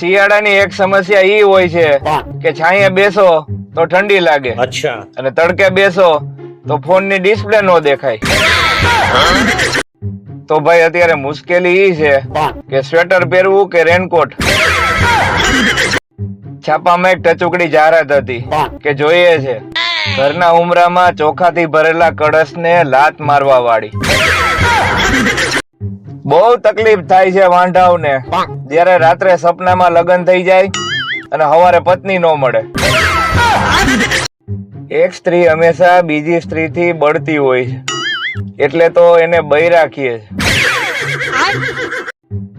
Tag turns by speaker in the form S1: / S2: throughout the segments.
S1: શિયાળાની એક સમસ્યા ઈ હોય છે કે છાંયે બેસો તો ઠંડી લાગે.
S2: અચ્છા.
S1: અને તડકે બેસો તો ફોનની ડિસ્પ્લે નો દેખાય. તો ભાઈ અત્યારે મુશ્કેલી ઈ છે કે સ્વેટર પહેરવું કે રેનકોટ? છાપામાં એક ટચુકડી જાહેરાત હતી કે જોઈએ છે. ઘરના ઉમરામાં ચોખાથી ભરેલા કળશને લાત મારવા વાળી. બહુ તકલીફ થાય છે વાંઢાઓને. જ્યારે રાત્રે સપનામાં લગ્ન થઈ જાય અને હવારે પત્ની નો મળે. એક સ્ત્રી હંમેશા બીજી સ્ત્રીથી બળતી હોય છે. એટલે તો એને બઈ રાખીએ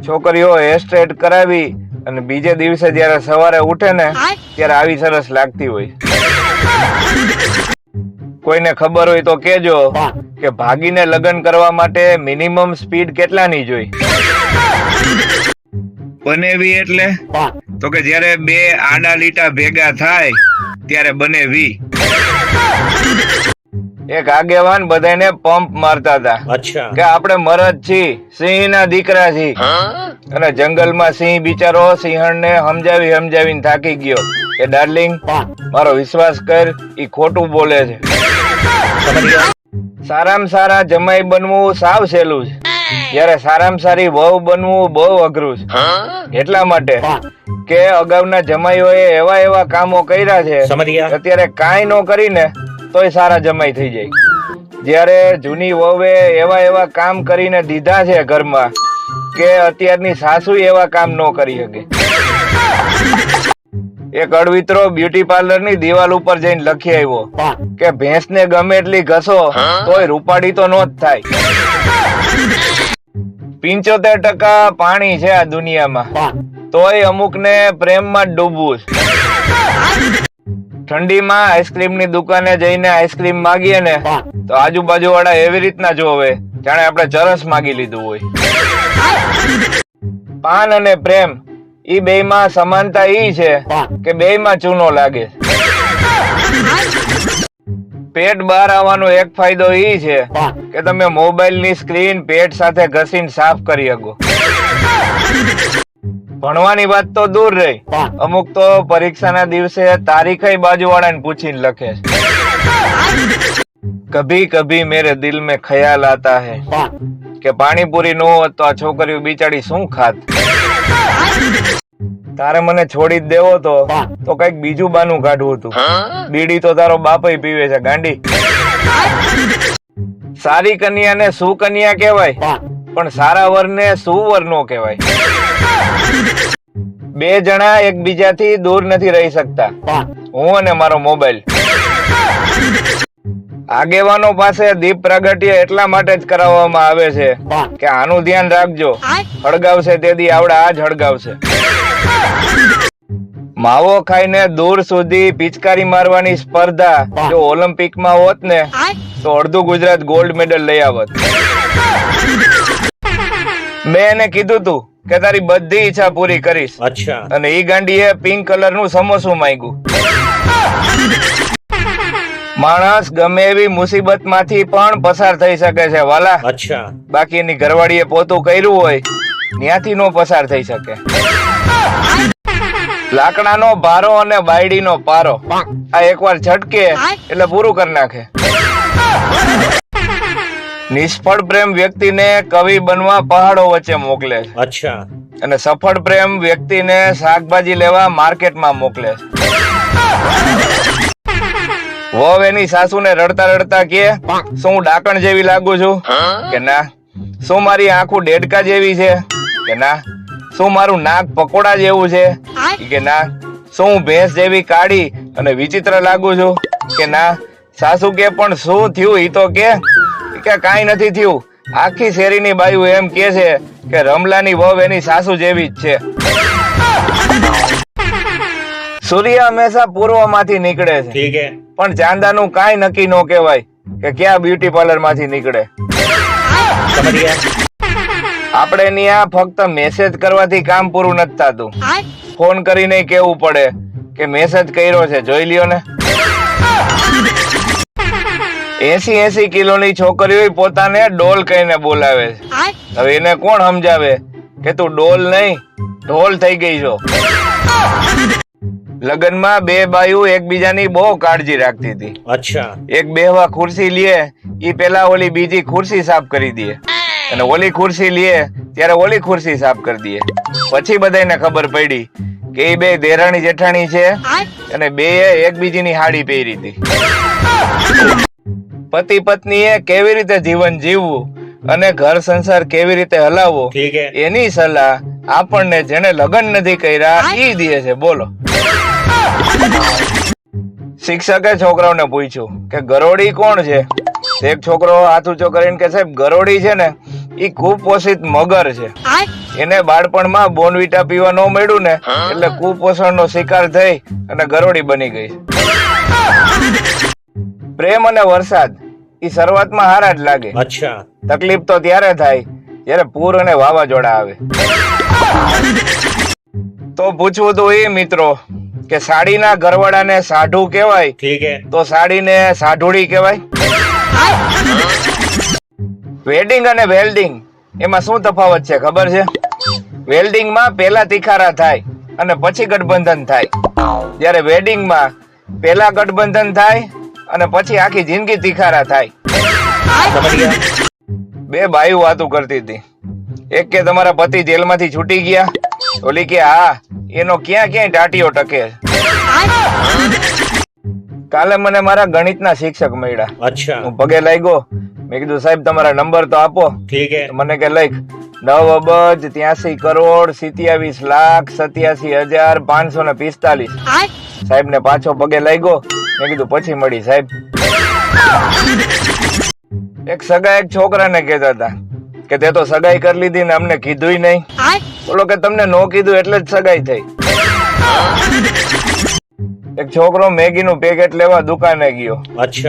S1: છોકરીઓ હેર સ્ટ્રેટ કરાવી અને બીજે દિવસે જ્યારે સવારે ઉઠે ને ત્યારે આવી સરસ લાગતી હોય કોઈને ખબર હોય તો કેજો કે ભાગીને લગ્ન કરવા માટે મિનિમમ સ્પીડ કેટલાની જોઈ? બનેવી એટલે? તો કે જ્યારે બે આડા લીટા ભેગા થાય ત્યારે બને વી. એક આગેવાન બધાને પંપ મારતા હતા. કે આપણે મરદ છી સિંહ ના દીકરા છી. અને જંગલમાં સિંહ બિચારો સિંહણ સમજાવી સમજાવીને થાકી ગયો. કે ડાર્લિંગ મારો વિશ્વાસ કર ઈ ખોટું બોલે છે. સારામાં સારા જમાઈ બનવું સાવ સહેલું છે. જયારે સારામાં સારી વહુ બનવું બહુ અઘરું છે. એટલા માટે કે અગાઉના જમાઈઓએ એવા એવા કામો કર્યા છે. અત્યારે કાંઈ ન કરીને તોય સારા જમાઈ થઈ જાય. જ્યારે જૂની વહુએ એવા એવા કામ કરીને દીધા છે ઘરમાં કે અત્યારની સાસુ એવા કામ નો કરી શકે. એક અડવિત્રો બ્યુટી પાર્લરની દિવાલ ઉપર જઈને લખી આવ્યો કે ભેંસને ગમે એટલી ઘસો, તોય રૂપાડી તો નો જ થાય. પિંચોતેર ટકા પાણી છે આ દુનિયામાં. તોય અમુકને પ્રેમમાં ડૂબવું ઠંડીમાં આઈસ્ક્રીમની દુકાને જઈને આઈસ્ક્રીમ માગીએ ને તો આજુબાજુ વાળા એવી રીતના જોવે જાણે આપણે ચરસ માગી લીધું હોય. પાન અને પ્રેમ ઈ બેયમાં સમાનતા ઈ છે કે બેયમાં ચૂનો લાગે. પેટ બહાર આવવાનો એક ફાયદો ઈ છે કે તમે મોબાઈલની સ્ક્રીન પેટ સાથે ઘસીને સાફ કરી શકો. ભણવાની વાત તો દૂર રહી. અમુક તો પરીક્ષાના દિવસે તારીખ બાજુ વાળાને પૂછીને લખે છે. કભી કભી મેરે દિલ में ખ્યાલ આતા હે. કે પાણીપુરી નો હોત તો આ છોકરીઓ બિચારી શું ખાત? તારે મને છોડી જ દેવો તો? તો કંઈક બીજું બાનું કાઢવું હતું. બીડી તો તારો બાપય પીવે છે ગાંડી. સારી કન્યાને સુકન્યા કહેવાય. પણ સારા વરને સુવર નો કહેવાય. બે જણા એકબીજાથી દૂર નથી રહી શકતા. હું. અને મારો મોબાઈલ. આગેવાનો પાસે દીપ પ્રાગટ્ય એટલા માટે જ કરાવવામાં આવે છે કે આનું ધ્યાન રાખજો. હળગાવશે તે દી આવડે આ જ હળગાવશે. માવો ખાઈને દૂર સુધી પિચકારી મારવાની સ્પર્ધા જો ઓલિમ્પિકમાં હોત ને તો અડધું ગુજરાત ગોલ્ડ મેડલ લઈ આવત. મેં એને કીધું તું કે તારી બધી ઈચ્છા પૂરી કરીશ.
S2: અચ્છા.
S1: અને એ ગાંડીએ પિંક કલરનું સમોસું માંગ્યું. માણસ ગમે એવી મુસીબતમાંથી પણ પસાર થઈ શકે છે વાલા.
S2: અચ્છા.
S1: બાકી એની ઘરવાળીએ પોતું કર્યું હોય ત્યાંથી નો પસાર થઈ શકે. લાકડાનો ભારો અને બાયડીનો પારો. આ એકવાર છટકે એટલે પૂરું કરી નાખે. નિષ્ફળ પ્રેમ વ્યક્તિને કવિ બનવા પહાડો વચ્ચે મોકલે
S2: અચ્છા.
S1: અને સફળ પ્રેમ વ્યક્તિને શાકભાજી લેવા માર્કેટમાં મોકલે છે. વહુ એની સાસુને રડતા રડતા કે શું હું ડાકણ જેવી લાગુ છું? કે ના. શું મારી આંખું ડેડકા જેવી છે? કે ના. શું મારું નાક પકોડા જેવું છે? કે ના. શું હું ભેંસ જેવી કાઢી અને વિચિત્ર લાગુ છું? કે ના. સાસુ કે પણ શું થયું? એ તો કે કે કાંઈ નથી થયું. આખી શેરીની બાયુ એમ કે છે કે રમલાની વહુ એની સાસુ જેવી જ છે. સૂર્ય હંમેશા પૂર્વમાંથી નીકળે છે. પણ ચાંદાનું કાંઈ નક્કી નો કહેવાય કે ક્યાં બ્યુટી પાર્લરમાંથી નીકળે આપણે ત્યાં ફક્ત મેસેજ કરવાથી કામ પૂરું નથી થતું. ફોન કરીને કેવું પડે કે મેસેજ કર્યો છે જોઈ લ્યો ને. એસી એસી કિલોની છોકરીઓ પોતાને ડોલ કહીને બોલાવે છે. હવે એને કોણ સમજાવે કે તું ડોલ નહીં ઢોલ થઈ ગઈ છો? લગ્નમાં બે બાયુ એકબીજાની બહુ કાળજી રાખતી હતી.
S2: અચ્છા.
S1: એક બેવા ખુરશી લે એ પેલા ઓલી બીજી ખુરશી સાફ કરી દે. અને ઓલી ખુરશી લે ત્યારે ઓલી ખુરશી સાફ કરી દે. પછી બધાને ખબર પડી કે એ બે ધેરાણી જેઠાણી છે અને બે એકબીજીની હાડી પહેરી હતી. પતિ પત્ની એ કેવી રીતે જીવન જીવવું અને ઘર સંસાર કેવી રીતે હલાવવો એની સલાહ આપણને જેને લગ્ન નથી કર્યા એ દે છે. બોલો. શિક્ષકે છોકરાઓને પૂછ્યું કે ગરોડી કોણ છે? એક છોકરો હાથ ઊંચો કરીને કે સાહેબ ગરોડી છે ને એ કુપોષિત મગર છે. એને બાળપણમાં બોનવીટા પીવા ન મળ્યું ને એટલે કુપોષણનો શિકાર થઈ અને ગરોડી બની ગઈ પ્રેમ અને વરસાદ એ શરૂઆતમાં હારા જ લાગે.
S2: અચ્છા.
S1: તકલીફ તો ત્યારે થાય જ્યારે પૂર અને વાવાઝોડા આવે. તો પૂછવું તો એ મિત્રો કે સાડીના ઘરવાળાને સાઢુ કહેવાય
S2: ઠીક હે.
S1: તો સાડીને સાઢુડી કહેવાય? વેડિંગ અને વેલ્ડિંગ એમાં શું તફાવત છે ખબર છે? વેલ્ડિંગમાં પહેલા તિખારા થાય અને પછી ગઠબંધન થાય. જ્યારે વેડિંગમાં પહેલા ગઠબંધન થાય અને પછી આખી જિંદગી તિખારા થાય. બે ભાઈ વાતું કરતી હતી. એક કે તમારા પતિ જેલમાંથી છૂટી ગયા ઓલી કે હા એનો ક્યાં ક્યાંય ટાટીઓ ટકે. કાલે મને મારા ગણિતના શિક્ષક મળ્યા.
S2: અચ્છા.
S1: હું પગે લાગ્યો. મેં કીધું સાહેબ તમારા નંબર તો આપો.
S2: ઠીક હે.
S1: મને કે લઈ નવ અબજ ત્યાસી કરોડ સિત્યાવીસ લાખ સત્યાસી હજાર પાંચસો ને પિસ્તાલીસ. સાહેબ ને પાછો પગે લાગ્યો. મેં કીધું પછી મળી સાહેબ. એક સગા એક છોકરાને કહેતા હતા કે તે તો સગાઈ કરી લીધી ને અમને કીધુંય નહીં. બોલો કે તમને નો કીધું એટલે જ સગાઈ થઈ. એક છોકરો મેગી નું પેકેટ લેવા દુકાને ગયો.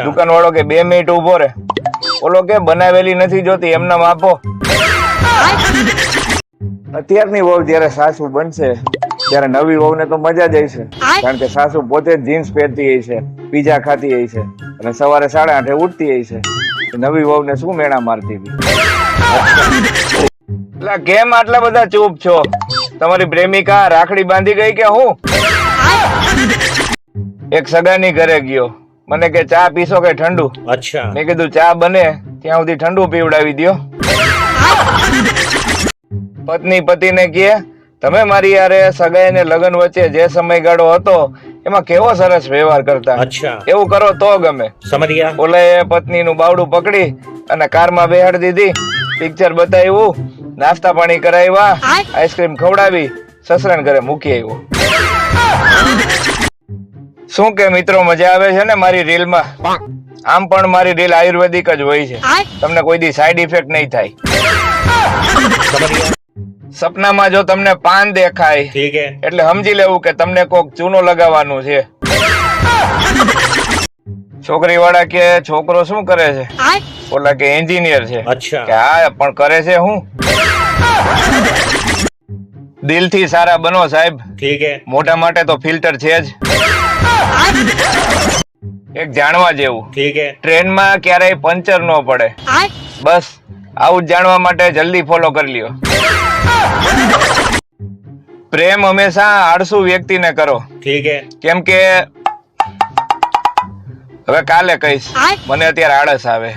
S1: દુકાન વાળો કે બે મિનિટ ઊભો રે. બોલો કે બનાવેલી નથી જોતી એમના માપો. અત્યારની વહુ જયારે સાસુ બનશે. ત્યારે નવી વહુને તો મજા જ છે. કારણ કે સાસુ પોતે જીન્સ પહેરતી હોય છે પીઝા ખાતી હોય છે અને સવારે સાડા આઠે ઉઠતી હોય છે. નવી વહુને શું મેણા મારતી હતી? એટલે કેમ આટલા બધા ચૂપ છો? તમારી પ્રેમિકા રાખડી બાંધી ગઈ કે હું? એક સગાની ઘરે ગયો. મને કે ચા પીશો કે ઠંડુ?
S2: અચ્છા.
S1: મેં કીધું ચા બને ત્યાં સુધી ઠંડુ પીવડાવી દો પત્ની પતિને કહે તમે મારી યારે સગાઈ અને લગ્ન વચ્ચે જે સમયગાળો હતો એમાં કેવો સરસ વ્યવહાર કરતા? એવું કરો તો ગમે.
S2: સમજ્યા ઓલે
S1: પત્ની નું બાવડું પકડી અને કારમાં બેહાડ દીધી. પિક્ચર બતાવ્યું. નાસ્તા પાણી કરાવ્યા. આઈસ્ક્રીમ ખવડાવી. સસરાને ઘરે મૂકી આવ્યો. શું કે મિત્રો મજા આવે છે ને મારી રીલમાં? આમ પણ મારી રીલ આયુર્વેદિક જ હોય છે. તમને કોઈ દી સાઈડ ઇફેક્ટ નહીં થાય. સપનામાં જો તમને પાન દેખાય
S2: ઠીક હે.
S1: એટલે સમજી લેવું કે તમને કોક ચૂનો લગાવવાનું છે. છોકરી વાળા કે છોકરો શું કરે છે? ઓલા કે એન્જિનિયર છે. અચ્છા.
S2: કે
S1: હા પણ કરે છે હું? દિલથી સારા બનો સાહેબ.
S2: ઠીક હે.
S1: મોટા માટે તો ફિલ્ટર છે જ. એક જાણવા જેવું.
S2: ઠીક હે.
S1: ટ્રેનમાં ક્યારેય પંચર ન પડે. બસ આવું જાણવા માટે જલ્દી ફોલો કરી લ્યો. પ્રેમ હંમેશા આળસુ વ્યક્તિને કરો.
S2: ઠીક હે.
S1: કેમ કે હવે કાલે કહીશ મને અત્યારે આળસ આવે.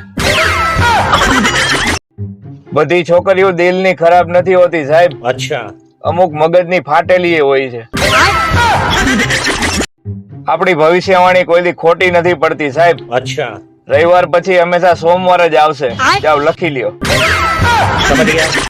S1: બધી છોકરીઓ દિલની ખરાબ નથી હોતી સાહેબ.
S2: અચ્છા.
S1: અમુક મગજની ફાટેલી હોય છે. આપણી ભવિષ્યવાણી કોઈથી ખોટી નથી પડતી સાહેબ.
S2: અચ્છા.
S1: રવિવાર પછી હંમેશા સોમવાર જ આવશે. જાવ લખી લ્યો.